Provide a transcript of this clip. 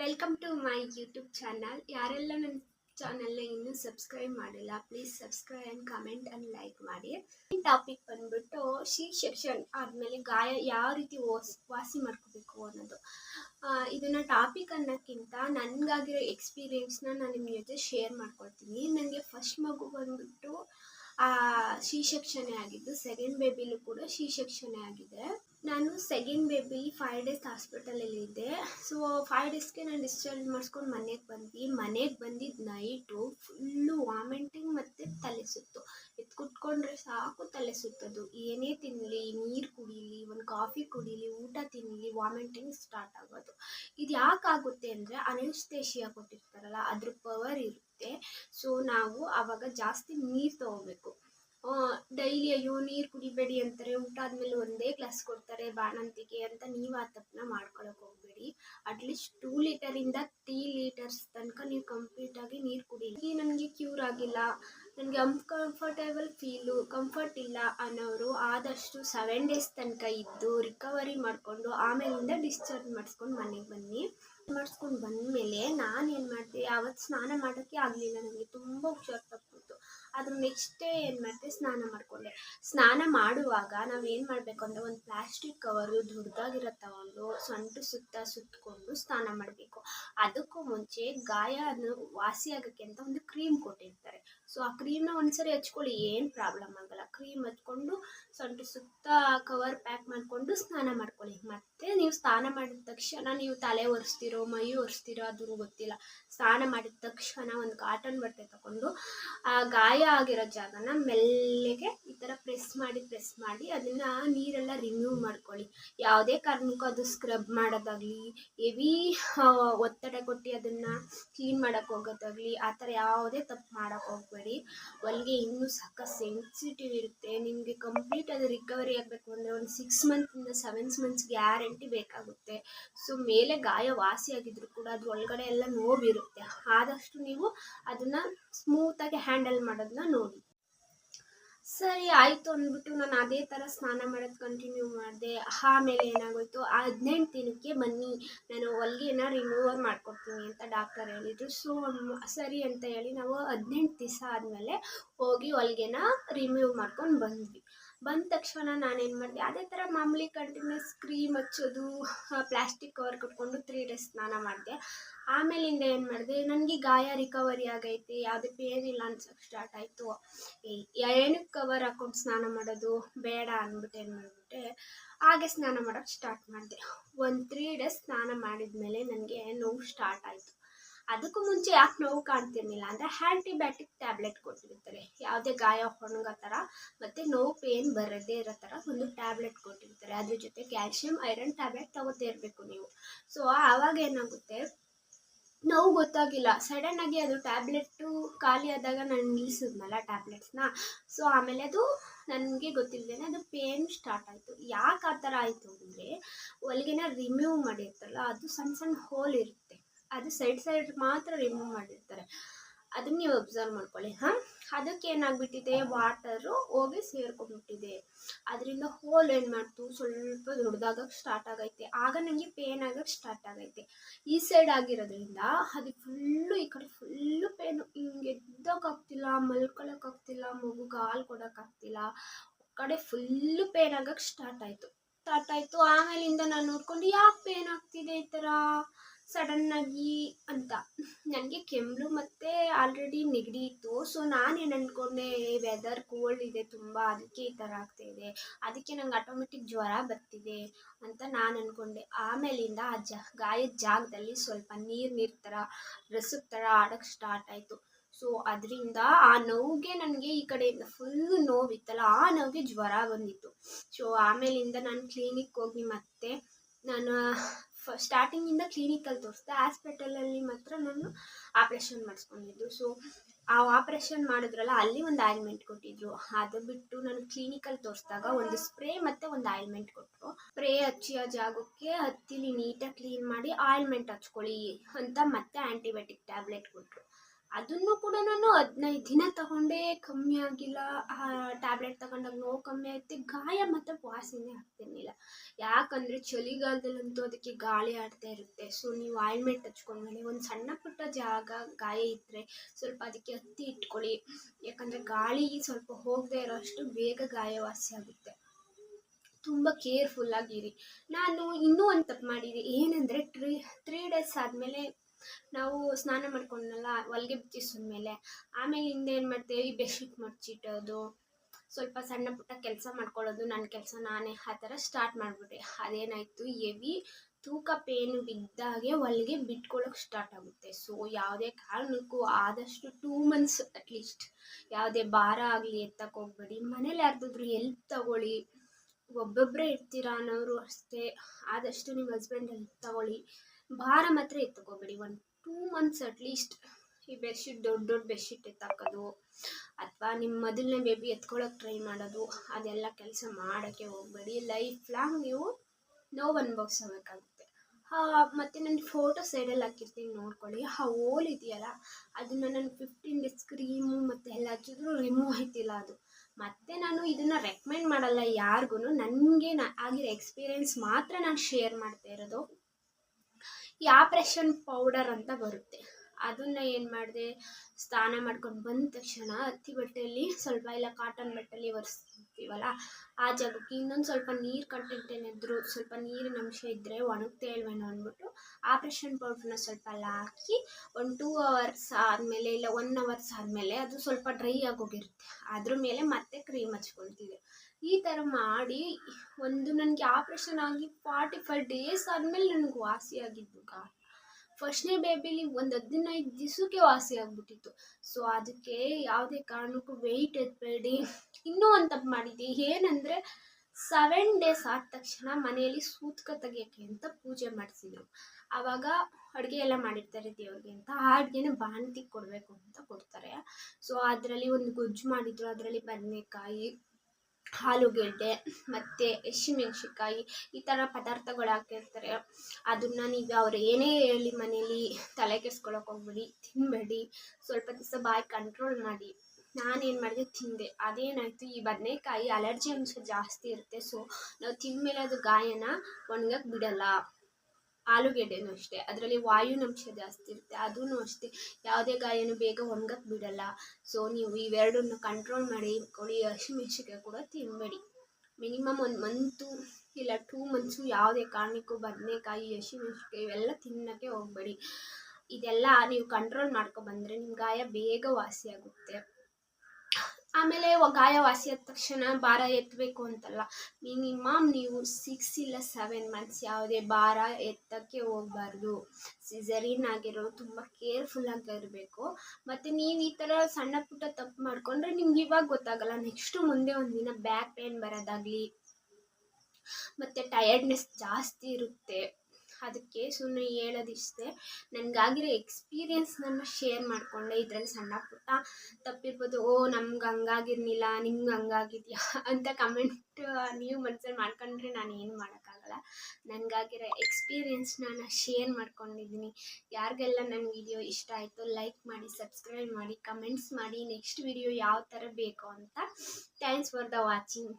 Welcome to my YouTube channel ಯಾರೆಲ್ಲ ನನ್ನ ಚಾನಲ್ನ ಇನ್ನೂ ಸಬ್ಸ್ಕ್ರೈಬ್ ಮಾಡಿಲ್ಲ please subscribe and comment and like ಮಾಡಿ. ಈ ಟಾಪಿಕ್ ಬಂದ್ಬಿಟ್ಟು ಶಿ ಸೆಕ್ಷನ್ ಆದಮೇಲೆ ಗಾಯ ಯಾವ ರೀತಿ ವಾಸ್ ವಾಸಿ ಮಾಡ್ಕೋಬೇಕು ಅನ್ನೋದು. ಇದನ್ನು ಟಾಪಿಕ್ ಅನ್ನೋಕ್ಕಿಂತ ನನಗಾಗಿರೋ ಎಕ್ಸ್ಪೀರಿಯೆನ್ಸ್ನ ನಾನು ನಿಮ್ಮ ಜೊತೆ ಶೇರ್ ಮಾಡ್ಕೊಳ್ತೀನಿ ನನಗೆ ಫಸ್ಟ್ ಮಗು ಬಂದ್ಬಿಟ್ಟು ಸಿ ಸೆಕ್ಷನೇ ಆಗಿದ್ದು ಸೆಕೆಂಡ್ ಬೇಬಿಲೂ ಕೂಡ ಸಿ ಸೆಕ್ಷನೇ ಆಗಿದೆ. ನಾನು ಸೆಕೆಂಡ್ ಬೇಬಿ ಫೈವ್ ಡೇಸ್ ಹಾಸ್ಪಿಟಲಲ್ಲಿ ಇದ್ದೆ. ಸೊ ಫೈವ್ ಡೇಸ್ಗೆ ನಾನು ಡಿಸ್ಚಾರ್ಜ್ ಮಾಡಿಸ್ಕೊಂಡು ಮನೆಗೆ ಬಂದ್ವಿ. ಮನೆಗೆ ಬಂದಿದ್ದು ನೈಟು ಫುಲ್ಲು ವಾಮಿಂಟಿಂಗ್ ಮತ್ತು ತಲೆ ಸುತ್ತು. ಎತ್ ಕುತ್ಕೊಂಡ್ರೆ ಸಾಕು ತಲೆ ಸುತ್ತೋದು. ಏನೇ ತಿನ್ನಲಿ ನೀರು ಕುಡೀಲಿ, ಒಂದು ಕಾಫಿ ಕುಡೀಲಿ, ಊಟ ತಿನ್ನಲಿ ವಾಮಿಂಟಿಂಗ್ ಸ್ಟಾರ್ಟ್ ಆಗೋದು. ಇದು ಯಾಕಾಗುತ್ತೆ ಅಂದರೆ ಅನೆಸ್ಥೇಷಿಯಾ ಕೊಟ್ಟಿರ್ತಾರಲ್ಲ, ಅದ್ರ ಪವರ್ ಇರುತ್ತೆ. ಸೊ ನಾವು ಆವಾಗ ಜಾಸ್ತಿ ನೀರು ತಗೋಬೇಕು. ಡೈಲಿ ಅಯ್ಯೋ, ನೀರು ಕುಡಿಬೇಡಿ ಅಂತಾರೆ. ಊಟ ಆದಮೇಲೆ ಒಂದೇ ಗ್ಲಾಸ್ ಕೊಡ್ತಾರೆ ಬಾಣಂತಿಗೆ ಅಂತ ನೀವು ಆ ತಪ್ಪನ್ನ ಮಾಡ್ಕೊಳಕ್ಕೆ ಹೋಗಬೇಡಿ. ಅಟ್ಲೀಸ್ಟ್ ಟೂ ಲೀಟರಿಂದ ತ್ರೀ ಲೀಟರ್ಸ್ ತನಕ ನೀವು ಕಂಪ್ಲೀಟಾಗಿ ನೀರು ಕುಡಿ ನನಗೆ ಕ್ಯೂರ್ ಆಗಿಲ್ಲ. ನನಗೆ ಅನ್ಕಂಫರ್ಟೇಬಲ್ ಫೀಲು ಕಂಫರ್ಟ್ ಇಲ್ಲ ಅನ್ನೋರು ಆದಷ್ಟು ಸೆವೆನ್ ಡೇಸ್ ತನಕ ಇದ್ದು ರಿಕವರಿ ಮಾಡಿಕೊಂಡು ಆಮೇಲಿಂದ ಡಿಸ್ಚಾರ್ಜ್ ಮಾಡಿಸ್ಕೊಂಡು ಮನೆಗೆ ಬನ್ನಿ. ಮಾಡಿಸ್ಕೊಂಡು ಬಂದಮೇಲೆ ನಾನು ಏನು ಮಾಡಿದೆ ಅವತ್ತು ಸ್ನಾನ ಮಾಡೋಕ್ಕೆ ಆಗಲಿಲ್ಲ ನನಗೆ ತುಂಬ ಹುಷಾರು ತಪ್ಪಿತ್ತು ಅದ್ರ ನೆಕ್ಸ್ಟ್ ಡೇ ಏನು ಮಾಡಿದೆ, ಸ್ನಾನ ಮಾಡಿಕೊಂಡೆ. ಸ್ನಾನ ಮಾಡುವಾಗ ನಾವು ಏನು ಮಾಡಬೇಕು ಅಂದರೆ ಒಂದು ಪ್ಲಾಸ್ಟಿಕ್ ಕವರು ದೊಡ್ಡದಾಗಿರೋ ಒಂದು ಸೊಂಟು ಸುತ್ತ ಸುತ್ತಕೊಂಡು ಸ್ನಾನ ಮಾಡಬೇಕು. ಅದಕ್ಕೂ ಮುಂಚೆ ಗಾಯ ಅನ್ನು ವಾಸಿ ಆಗೋಕ್ಕೆ ಅಂತ ಒಂದು ಕ್ರೀಮ್ ಕೊಟ್ಟಿರ್ತಾರೆ. ಸೊ ಆ ಕ್ರೀಮ್ನ ಒಂದ್ಸರಿ ಹಚ್ಕೊಳ್ಳಿ, ಏನು ಪ್ರಾಬ್ಲಮ್ ಆಗಲ್ಲ. ಕ್ರೀಮ್ ಹಚ್ಕೊಂಡು ಸೊಂಟು ಸುತ್ತ ಕವರ್ ಪ್ಯಾಕ್ ಮಾಡಿಕೊಂಡು ಸ್ನಾನ ಮಾಡ್ಕೊಳ್ಳಿ. ಮತ್ತೆ ನೀವು ಸ್ನಾನ ಮಾಡಿದ ತಕ್ಷಣ ನೀವು ತಲೆ ಒರೆಸ್ತಿರೋ, ಮೈ ಒರೆಸ್ತಿರೋ ಅದು ಗೊತ್ತಿಲ್ಲ. ಸ್ನಾನ ಮಾಡಿದ ತಕ್ಷಣ ಒಂದು ಕಾಟನ್ ಬಟ್ಟೆ ತಗೊಂಡು ಆ ಗಾಯ ಆಗಿರೋ ಜಾಗನ ಮೆಲ್ಲಗೆ ಈ ಥರ ಪ್ರೆಸ್ ಮಾಡಿ ಪ್ರೆಸ್ ಮಾಡಿ ಅದನ್ನು ನೀರೆಲ್ಲ ರಿಮೂವ್ ಮಾಡ್ಕೊಳ್ಳಿ. ಯಾವುದೇ ಕಾರಣಕ್ಕೂ ಅದು ಸ್ಕ್ರಬ್ ಮಾಡೋದಾಗಲಿ ಹೆವಿ ಒತ್ತಡ ಕೊಟ್ಟು ಅದನ್ನು ಕ್ಲೀನ್ ಮಾಡೋಕ್ಕೆ ಹೋಗೋದಾಗಲಿ, ಆ ಥರ ಯಾವುದೇ ತಪ್ಪು ಮಾಡೋಕ್ಕೆ ಹೋಗಬೇಡಿ. ಹೊಲಿಗೆ ಇನ್ನೂ ಸಕ್ಕ ಸೆನ್ಸಿಟಿವ್ ಇರುತ್ತೆ. ನಿಮಗೆ ಕಂಪ್ಲೀಟ್ ಅದು ರಿಕವರಿ ಆಗಬೇಕು ಅಂದರೆ ಒಂದು ಸಿಕ್ಸ್ ಇಂದ ಸೆವೆನ್ಸ್ ಮಂತ್ಸ್ ಗ್ಯಾರಂಟಿ ಬೇಕಾಗುತ್ತೆ. ಸೊ ಮೇಲೆ ಗಾಯ ವಾಸಿ ಆಗಿದ್ರು ಕೂಡ ಅದು ಒಳಗಡೆ ಎಲ್ಲ ನೋವಿರುತ್ತೆ. ಆದಷ್ಟು ನೀವು ಅದನ್ನು ಸ್ಮೂತಾಗಿ ಹ್ಯಾಂಡಲ್ ಮಾಡೋದನ್ನ ನೋಡಿ. ಸರಿ, ಆಯಿತು ಅಂದ್ಬಿಟ್ಟು ನಾನು ಅದೇ ಥರ ಸ್ನಾನ ಮಾಡೋದು ಕಂಟಿನ್ಯೂ ಮಾಡಿದೆ. ಆಮೇಲೆ ಏನಾಗೋಯ್ತು? ಹದಿನೆಂಟು ದಿನಕ್ಕೆ ಬನ್ನಿ. ನಾನು ಹೊಲ್ಗೆನ ರಿಮೂವರ್ ಮಾಡ್ಕೊಡ್ತೀನಿ ಅಂತ ಡಾಕ್ಟರ್ ಹೇಳಿದರು. ಸೊ ಸರಿ ಅಂತ ಹೇಳಿ ನಾವು ಹದಿನೆಂಟು ದಿವಸ ಆದಮೇಲೆ ಹೋಗಿ ಹೊಲಿಗೆನ ರಿಮೂವ್ ಮಾಡ್ಕೊಂಡು ಬಂದ್ವಿ. ಬಂದ ತಕ್ಷಣ ನಾನೇನು ಮಾಡಿದೆ, ಅದೇ ಥರ ಮಾಮೂಲಿ ಕಂಟಿನ್ಯೂಸ್ ಕ್ರೀಮ್ ಹಚ್ಚೋದು ಪ್ಲಾಸ್ಟಿಕ್ ಕವರ್ ಕಟ್ಕೊಂಡು ತ್ರೀ ಡೇಸ್ ಸ್ನಾನ ಮಾಡಿದೆ. ಆಮೇಲಿಂದ ಏನು ಮಾಡಿದೆ, ನನಗೆ ಗಾಯ ರಿಕವರಿ ಆಗೈತೆ ಯಾವುದೇ ಪೇನ್ ಇಲ್ಲ ಅನ್ಸೋಕ್ಕೆ ಸ್ಟಾರ್ಟ್ ಆಯಿತು ಏನಕ್ಕೆ ಕವರ್ ಹಾಕೊಂಡು ಸ್ನಾನ ಮಾಡೋದು? ಬೇಡ ಅಂದ್ಬಿಟ್ಟು ಏನು ಮಾಡಿಬಿಟ್ಟೆ, ಹಾಗೆ ಸ್ನಾನ ಮಾಡೋಕ್ಕೆ ಸ್ಟಾರ್ಟ್ ಮಾಡಿದೆ. ಒಂದು ತ್ರೀ ಡೇಸ್ ಸ್ನಾನ ಮಾಡಿದ ಮೇಲೆ ನನಗೆ ನೋವು ಸ್ಟಾರ್ಟ್ ಆಯಿತು. ಅದಕ್ಕೂ ಮುಂಚೆ ಯಾಕೆ ನೋವು ಕಾಣ್ತಿರ್ಲಿಲ್ಲ ಅಂದರೆ ಆ್ಯಂಟಿಬಯೋಟಿಕ್ ಟ್ಯಾಬ್ಲೆಟ್ ಕೊಟ್ಟಿರ್ತಾರೆ. ಯಾವುದೇ ಗಾಯ ಒಣಗೋ ಥರ ಮತ್ತು ನೋವು, ಪೇನ್ ಬರದೇ ಇರೋ ಥರ ಒಂದು ಟ್ಯಾಬ್ಲೆಟ್ ಕೊಟ್ಟಿರ್ತಾರೆ. ಅದ್ರ ಜೊತೆ ಕ್ಯಾಲ್ಶಿಯಂ, ಐರನ್ ಟ್ಯಾಬ್ಲೆಟ್ ತಗೋತಾ ಇರಬೇಕು ನೀವು. ಸೊ ಆವಾಗ ಏನಾಗುತ್ತೆ? ನೋವು ಗೊತ್ತಾಗಿಲ್ಲ. ಸಡನ್ನಾಗಿ ಅದು ಟ್ಯಾಬ್ಲೆಟ್ಟು ಖಾಲಿ ಆದಾಗ ನಾನು ನಿಲ್ಲಿಸಿದ್ನಲ್ಲ ಟ್ಯಾಬ್ಲೆಟ್ಸ್ನ. ಸೊ ಆಮೇಲೆ ಅದು ನನಗೆ ಗೊತ್ತಿಲ್ಲದೇನೆ ಅದು ಪೇನ್ ಸ್ಟಾರ್ಟ್ ಆಯಿತು. ಯಾಕೆ ಆ ಥರ ಆಯಿತು ಅಂದರೆ, ಹೊಲಿಗೆನ ರಿಮೂವ್ ಮಾಡಿರ್ತಲ್ಲ ಅದು ಸಣ್ಣ ಸಣ್ಣ ಹೋಲ್ ಇರುತ್ತೆ. ಅದು ಸೈಡ್ ಸೈಡ್ ಮಾತ್ರ ರಿಮೂವ್ ಮಾಡಿರ್ತಾರೆ. ಅದನ್ನ ನೀವು ಅಬ್ಸರ್ವ್ ಮಾಡ್ಕೊಳ್ಳಿ, ಹಾಂ? ಅದಕ್ಕೆ ಏನಾಗ್ಬಿಟ್ಟಿದೆ? ವಾಟರು ಹೋಗಿ ಸೇರ್ಕೊಂಡ್ಬಿಟ್ಟಿದೆ. ಅದರಿಂದ ಹೋಲ್ ಏನು ಮಾಡ್ತು? ಸ್ವಲ್ಪ ದೊಡ್ಡದಾಗಕ್ಕೆ ಸ್ಟಾರ್ಟ್ ಆಗೈತೆ. ಆಗ ನನಗೆ ಪೇನ್ ಆಗಕ್ಕೆ ಸ್ಟಾರ್ಟ್ ಆಗೈತೆ. ಈ ಸೈಡ್ ಆಗಿರೋದ್ರಿಂದ ಅದು ಫುಲ್ಲು ಈ ಕಡೆ ಫುಲ್ಲು ಪೇನು ಹಿಂಗೆ ಎದ್ದೋಕ್ಕಾಗ್ತಿಲ್ಲ, ಮಲ್ಕೊಳಕ್ಕಾಗ್ತಿಲ್ಲ ಮಗುಗೆ ಹಾಲು ಕೊಡೋಕ್ಕಾಗ್ತಿಲ್ಲ. ಕಡೆ ಫುಲ್ಲು ಪೇನ್ ಆಗಕ್ಕೆ ಸ್ಟಾರ್ಟ್ ಆಯಿತು. ಸ್ಟಾರ್ಟ್ ಆಯಿತು. ಆಮೇಲಿಂದ ನಾನು ನೋಡ್ಕೊಂಡು, ಯಾಕೆ ಪೇನ್ ಆಗ್ತಿದೆ ಈ ಥರ ಸಡನ್ನಾಗಿ ಅಂತ. ನನಗೆ ಕೆಮ್ಮು ಮತ್ತು ಆಲ್ರೆಡಿ ನೆಗಡಿ ಇತ್ತು. ಸೊ ನಾನೇನು ಅಂದ್ಕೊಂಡೆ ವೆದರ್ ಕೋಲ್ಡ್ ಇದೆ ತುಂಬ, ಅದಕ್ಕೆ ಈ ಥರ ಆಗ್ತಾಯಿದೆ ಅದಕ್ಕೆ ನಂಗೆ ಆಟೋಮೆಟಿಕ್ ಜ್ವರ ಬರ್ತಿದೆ ಅಂತ ನಾನು ಅಂದ್ಕೊಂಡೆ ಆಮೇಲಿಂದ ಆ ಜ, ಗಾಯದ ಜಾಗದಲ್ಲಿ ಸ್ವಲ್ಪ ನೀರು ನೀರು ಥರ, ರಸದ ಥರ ಆಡೋಕ್ಕೆ ಸ್ಟಾರ್ಟ್ ಆಯಿತು. ಸೊ ಅದರಿಂದ ಆ ನೋವಿಗೆ ನನಗೆ ಈ ಕಡೆಯಿಂದ ಫುಲ್ ನೋವಿತ್ತಲ್ಲ, ಆ ನೋವಿಗೆ ಜ್ವರ ಬಂದಿತ್ತು. ಸೊ ಆಮೇಲಿಂದ ನಾನು ಕ್ಲಿನಿಕ್ ಹೋಗಿ ಮತ್ತೆ ನಾನು ಫ ಸ್ಟಾರ್ಟಿಂಗಿಂದ ಕ್ಲಿನಿಕಲ್ಲಿ ತೋರಿಸ್ದೆ. ಹಾಸ್ಪಿಟಲಲ್ಲಿ ಮಾತ್ರ ನಾನು ಆಪ್ರೇಷನ್ ಮಾಡಿಸ್ಕೊಂಡಿದ್ದು. ಸೊ ಆ ಆಪ್ರೇಷನ್ ಮಾಡಿದ್ರಲ್ಲ, ಅಲ್ಲಿ ಒಂದು ಆಯಿಲ್ಮೆಂಟ್ ಕೊಟ್ಟಿದ್ರು. ಅದು ಬಿಟ್ಟು ನಾನು ಕ್ಲಿನಿಕಲ್ಲಿ ತೋರಿಸಿದಾಗ ಒಂದು ಸ್ಪ್ರೇ ಮತ್ತು ಒಂದು ಆಯಿಲ್ಮೆಂಟ್ ಕೊಟ್ಟರು ಸ್ಪ್ರೇ ಹಚ್ಚಿಯ ಜಾಗಕ್ಕೆ ಹತ್ತಿಲಿ ನೀಟಾಗಿ ಕ್ಲೀನ್ ಮಾಡಿ ಆಯಿಲ್ಮೆಂಟ್ ಹಚ್ಕೊಳ್ಳಿ ಅಂತ ಮತ್ತೆ ಆ್ಯಂಟಿಬಯೋಟಿಕ್ ಟ್ಯಾಬ್ಲೆಟ್ ಕೊಟ್ಟರು ಅದನ್ನು ಕೂಡ ನಾನು ಹದಿನೈದು ದಿನ ತಗೊಂಡೇ ಕಮ್ಮಿ ಆಗಿಲ್ಲ ಟ್ಯಾಬ್ಲೆಟ್ ತಗೊಂಡಾಗ ನೋವು ಕಮ್ಮಿ ಆಯ್ತು, ಗಾಯ ಮತ್ತೆ ವಾಸಿನೇ ಆಗ್ತಿರ್ಲಿಲ್ಲ ಯಾಕಂದರೆ ಚಳಿಗಾಲದಲ್ಲಂತೂ ಅದಕ್ಕೆ ಗಾಳಿ ಆಡ್ತಾ ಇರುತ್ತೆ. ಸೊ ನೀವು ಆಯಿಲ್ಮೆಂಟ್ ಹಚ್ಕೊಂಡ್ಮೇಲೆ ಒಂದು ಸಣ್ಣ ಪುಟ್ಟ ಜಾಗ ಗಾಯ ಇದ್ದರೆ ಸ್ವಲ್ಪ ಅದಕ್ಕೆ ಹತ್ತಿ ಇಟ್ಕೊಳ್ಳಿ. ಯಾಕಂದರೆ ಗಾಳಿ ಸ್ವಲ್ಪ ಹೋಗದೆ ಇರೋಷ್ಟು ಬೇಗ ಗಾಯ ವಾಸಿ ಆಗುತ್ತೆ. ತುಂಬ ಕೇರ್ಫುಲ್ಲಾಗಿರಿ ನಾನು ಇನ್ನೂ ಒಂದು ತಪ್ಪು ಮಾಡಿದೆ. ಏನಂದರೆ ಟ್ರೀ ತ್ರೀ ಡೇಸ್ ಆದಮೇಲೆ ನಾವು ಸ್ನಾನ ಮಾಡ್ಕೊಂಡಲ್ಲ ಹೊಲ್ಗೆ ಬಿಚ್ಚಿಸಿದ್ಮೇಲೆ ಆಮೇಲೆ ಹಿಂದೆ ಏನು ಮಾಡ್ತೀವಿ ಬೆಡ್ಶೀಟ್ ಮಡ್ಚಿಟ್ಟೋದು. ಸ್ವಲ್ಪ ಸಣ್ಣ ಪುಟ್ಟ ಕೆಲಸ ಮಾಡ್ಕೊಳ್ಳೋದು ನನ್ನ ಕೆಲಸ ನಾನೇ. ಆ ಥರ ಸ್ಟಾರ್ಟ್ ಮಾಡಿಬಿಟ್ಟೆ. ಅದೇನಾಯಿತು ಎವಿ ತೂಕ ಪೇನು ಬಿದ್ದಾಗೆ ಹೊಲಿಗೆ ಬಿಟ್ಕೊಳ್ಳೋಕೆ ಸ್ಟಾರ್ಟ್ ಆಗುತ್ತೆ. ಸೊ ಯಾವುದೇ ಕಾರಣಕ್ಕೂ ಆದಷ್ಟು ಟೂ ಮಂತ್ಸ್ ಅಟ್ಲೀಸ್ಟ್ ಯಾವುದೇ ಭಾರ ಆಗಲಿ ಎತ್ತಕ್ಕೆ ಹೋಗ್ಬೇಡಿ. ಮನೇಲಿ ಯಾರ್ದಾದ್ರು ಎಲ್ಪ್ ತಗೊಳ್ಳಿ. ಒಬ್ಬೊಬ್ಬರೇ ಇರ್ತೀರಾ ಅನ್ನೋರು ಅಷ್ಟೇ. ಆದಷ್ಟು ನಿಮ್ಮ ಹಸ್ಬೆಂಡ್ ಹೆಲ್ಪ್ ತಗೊಳ್ಳಿ. ಭಾರ ಮಾತ್ರ ಎತ್ಕೋಬೇಡಿ ಒಂದು ಟೂ ಮಂತ್ಸ್ ಅಟ್ಲೀಸ್ಟ್ ಈ ಬೆಡ್ಶೀಟ್ ದೊಡ್ಡ ದೊಡ್ಡ ಬೆಡ್ಶೀಟ್ ಎತ್ತಾಕೋದು ಅಥವಾ ನಿಮ್ಮ ಮೊದಲನೇ ಬೇಬಿ ಎತ್ಕೊಳ್ಳೋಕೆ ಟ್ರೈ ಮಾಡೋದು. ಅದೆಲ್ಲ ಕೆಲಸ ಮಾಡೋಕ್ಕೆ ಹೋಗಬೇಡಿ. ಲೈಫ್ ಲಾಂಗ್ ನೀವು ನೋವು ಅನುಭವಿಸಬೇಕಾಗುತ್ತೆ ಮತ್ತು ನನ್ನ ಫೋಟೋ ಸೈಡಲ್ಲಿ ಹಾಕಿರ್ತೀನಿ ನೋಡ್ಕೊಳ್ಳಿ. ಆ ಹೋಲ್ ಇದೆಯಲ್ಲ, ಅದನ್ನು ನಾನು ಫಿಫ್ಟೀನ್ ಡೇಸ್ ಕ್ರೀಮು ಮತ್ತು ಎಲ್ಲ ಹಚ್ಚಿದ್ರು ರಿಮೂವ್ ಆಯ್ತಿಲ್ಲ ಅದು. ಮತ್ತು ನಾನು ಇದನ್ನು ರೆಕಮೆಂಡ್ ಮಾಡಲ್ಲ ಯಾರಿಗೂ ನನಗೆ ನ ಆಗಿರೋ ಎಕ್ಸ್ಪೀರಿಯೆನ್ಸ್ ಮಾತ್ರ ನಾನು ಶೇರ್ ಮಾಡ್ತಾ ಇರೋದು. ಈ ಆಪ್ರೇಷನ್ ಪೌಡರ್ ಅಂತ ಬರುತ್ತೆ. ಅದನ್ನ ಏನು ಮಾಡಿದೆ, ಸ್ನಾನ ಮಾಡ್ಕೊಂಡು ಬಂದ ತಕ್ಷಣ ಹತ್ತಿ ಬಟ್ಟೆಯಲ್ಲಿ ಸ್ವಲ್ಪ ಇಲ್ಲ ಕಾಟನ್ ಬಟ್ಟೆಯಲ್ಲಿ ಒರೆಸ್ತೀವಲ್ಲ, ಆ ಜಾಗಕ್ಕೆ ಇನ್ನೊಂದು ಸ್ವಲ್ಪ ನೀರು ಕಂಟೆಂಟ್ ಸ್ವಲ್ಪ ನೀರಿನ ಅಂಶ ಇದ್ದರೆ ಒಣಗ್ತಾ ಇಲ್ವೇನೋ ಅಂದ್ಬಿಟ್ಟು ಆಪ್ರೇಷನ್ ಪೌಡ್ರನ್ನ ಸ್ವಲ್ಪ ಎಲ್ಲ ಹಾಕಿ ಒಂದು ಟೂ ಅವರ್ಸ್ ಆದಮೇಲೆ ಇಲ್ಲ ಒನ್ ಅವರ್ಸ್ ಆದಮೇಲೆ ಅದು ಸ್ವಲ್ಪ ಡ್ರೈ ಆಗೋಗಿರುತ್ತೆ. ಅದ್ರ ಮೇಲೆ ಮತ್ತೆ ಕ್ರೀಮ್ ಹಚ್ಕೊಳ್ತಿದ್ದೆ ಈ ಥರ ಮಾಡಿ ಒಂದು ನನಗೆ ಆಪ್ರೇಷನ್ ಆಗಿ ಫಾರ್ಟಿ ಫೈವ್ ಡೇಸ್ ಆದಮೇಲೆ ನನಗೆ ವಾಸಿ ಆಗಿದ್ದು ಗಾಯ ಫಸ್ಟ್ನೇ ಬೇಬಿಲಿ ಒಂದು ಹದಿನೈದು ದಿವಸಕ್ಕೆ ವಾಸಿ ಆಗಿಬಿಟ್ಟಿತ್ತು. ಸೊ ಅದಕ್ಕೆ ಯಾವುದೇ ಕಾರಣಕ್ಕೂ ವೆಯ್ಟ್ ಎತ್ತಬೇಡಿ ಇನ್ನೂ ಒಂದು ತಪ್ಪು ಮಾಡಿದ್ದೆ. ಏನಂದರೆ ಸೆವೆನ್ ಡೇಸ್ ಆದ ತಕ್ಷಣ ಮನೆಯಲ್ಲಿ ಸೂತ್ಕ ತೆಗಿಯೋಕ್ಕೆ ಅಂತ ಪೂಜೆ ಮಾಡಿಸಿದ್ರು. ಆವಾಗ ಅಡುಗೆ ಎಲ್ಲ ಮಾಡಿರ್ತಾರೆ ದೇವ್ರಿಗೆ ಅಂತ. ಆ ಅಡುಗೆನ ಬಾಣತಿಗೆ ಕೊಡಬೇಕು ಅಂತ ಕೊಡ್ತಾರೆ. ಸೊ ಅದರಲ್ಲಿ ಒಂದು ಗೊಜ್ಜು ಮಾಡಿದ್ರು. ಅದರಲ್ಲಿ ಬದನೆಕಾಯಿ ಆಲೂಗೆಡ್ಡೆ ಮತ್ತು ಹಸಿಮೆಣ್ಸಿನ್ಕಾಯಿ ಈ ಥರ ಪದಾರ್ಥಗಳು ಹಾಕಿರ್ತಾರೆ. ಅದನ್ನು ನೀವು ಅವ್ರು ಏನೇ ಹೇಳಿ ಮನೇಲಿ ತಲೆ ಕೆಡ್ಸ್ಕೊಳಕ್ಕೆ ಹೋಗ್ಬೇಡಿ ತಿನ್ನಬೇಡಿ ಸ್ವಲ್ಪ ದಿವಸ ಬಾಯಿ ಕಂಟ್ರೋಲ್ ಮಾಡಿ. ನಾನೇನು ಮಾಡಿದೆ ತಿಂದೆ. ಅದೇನಾಯಿತು, ಈ ಬದನೆಕಾಯಿ ಅಲರ್ಜಿ ಅಂಶ ಜಾಸ್ತಿ ಇರುತ್ತೆ ಸೊ ನಾವು ತಿಂದಮೇಲೆ ಅದು ಗಾಯನ ಒಣಗಕ್ಕೆ ಬಿಡಲ್ಲ. ಆಲೂಗೆಡ್ಡೆನೂ ಅಷ್ಟೇ. ಅದರಲ್ಲಿ ವಾಯುನಂಶ ಜಾಸ್ತಿ ಇರುತ್ತೆ ಅದೂ ಅಷ್ಟೇ. ಯಾವುದೇ ಗಾಯನೂ ಬೇಗ ಒಣಗಕ್ಕೆ ಬಿಡಲ್ಲ. ಸೊ ನೀವು ಇವೆರಡನ್ನು ಕಂಟ್ರೋಲ್ ಮಾಡಿ, ಕೊಡಿ ಹಸಿಮೆಣ್ಸಿಕಾಯಿ ಕೂಡ ತಿನ್ನಬೇಡಿ ಮಿನಿಮಮ್ ಒಂದು ಮಂತು ಇಲ್ಲ ಟೂ ಮಂತ್ಸು ಯಾವುದೇ ಕಾರಣಕ್ಕೂ ಬದನೆಕಾಯಿ ಹಸಿಮೆಣ್ಸಿಕಾಯಿ ಇವೆಲ್ಲ ತಿನ್ನೋಕ್ಕೆ ಹೋಗಬೇಡಿ. ಇದೆಲ್ಲ ನೀವು ಕಂಟ್ರೋಲ್ ಮಾಡ್ಕೊಬಂದರೆ ನಿಮ್ಮ ಗಾಯ ಬೇಗ ವಾಸಿಯಾಗುತ್ತೆ. ಆಮೇಲೆ ಗಾಯ ವಾಸಿಯಾದ ತಕ್ಷಣ ಭಾರ ಎತ್ತಬೇಕು ಅಂತಲ್ಲ. ಮಿನಿಮಮ್ ನೀವು ಸಿಕ್ಸ್ ಇಲ್ಲ ಸೆವೆನ್ ಮಂತ್ಸ್ ಯಾವುದೇ ಭಾರ ಎತ್ತಕ್ಕೆ ಹೋಗಬಾರ್ದು. ಸಿಸರಿನ್ ಆಗಿರೋ ತುಂಬ ಕೇರ್ಫುಲ್ಲಾಗಿ ಇರಬೇಕು. ಮತ್ತು ನೀವು ಈ ಥರ ಸಣ್ಣ ಪುಟ್ಟ ತಪ್ಪು ಮಾಡಿಕೊಂಡ್ರೆ ನಿಮ್ಗೆ ಇವಾಗ ಗೊತ್ತಾಗಲ್ಲ. ನೆಕ್ಸ್ಟು ಮುಂದೆ ಒಂದಿನ ಬ್ಯಾಕ್ ಪೇನ್ ಬರೋದಾಗಲಿ, ಮತ್ತು ಟಯರ್ಡ್ನೆಸ್ ಜಾಸ್ತಿ ಇರುತ್ತೆ. ಅದಕ್ಕೆ ಸುಮ್ಮನೆ ಹೇಳೋದಿಷ್ಟೇ. ನನಗಾಗಿರೋ ಎಕ್ಸ್ಪೀರಿಯೆನ್ಸ್ ನಾನು ಶೇರ್ ಮಾಡಿಕೊಂಡೆ. ಇದರಲ್ಲಿ ಸಣ್ಣ ಪುಟ್ಟ ತಪ್ಪಿರ್ಬೋದು. ಓ, ನಮ್ಗೆ ಹಂಗಾಗಿರ್ಲಿಲ್ಲ, ನಿಮ್ಗೆ ಹಂಗಾಗಿದೆಯಾ ಅಂತ ಕಮೆಂಟ್ ನೀವು ಮನಸ್ಸಲ್ಲಿ ಮಾಡ್ಕೊಂಡ್ರೆ ನಾನು ಏನು ಮಾಡೋಕ್ಕಾಗಲ್ಲ. ನನಗಾಗಿರೋ ಎಕ್ಸ್ಪೀರಿಯೆನ್ಸ್ನ ನಾನು ಶೇರ್ ಮಾಡ್ಕೊಂಡಿದ್ದೀನಿ. ಯಾರಿಗೆಲ್ಲ ನನ್ನ ವಿಡಿಯೋ ಇಷ್ಟ ಆಯಿತು ಲೈಕ್ ಮಾಡಿ ಸಬ್ಸ್ಕ್ರೈಬ್ ಮಾಡಿ ಕಮೆಂಟ್ಸ್ ಮಾಡಿ ನೆಕ್ಸ್ಟ್ ವಿಡಿಯೋ ಯಾವ ಥರ ಬೇಕು ಅಂತ ಥ್ಯಾಂಕ್ಸ್ ಫಾರ್ ದ ವಾಚಿಂಗ್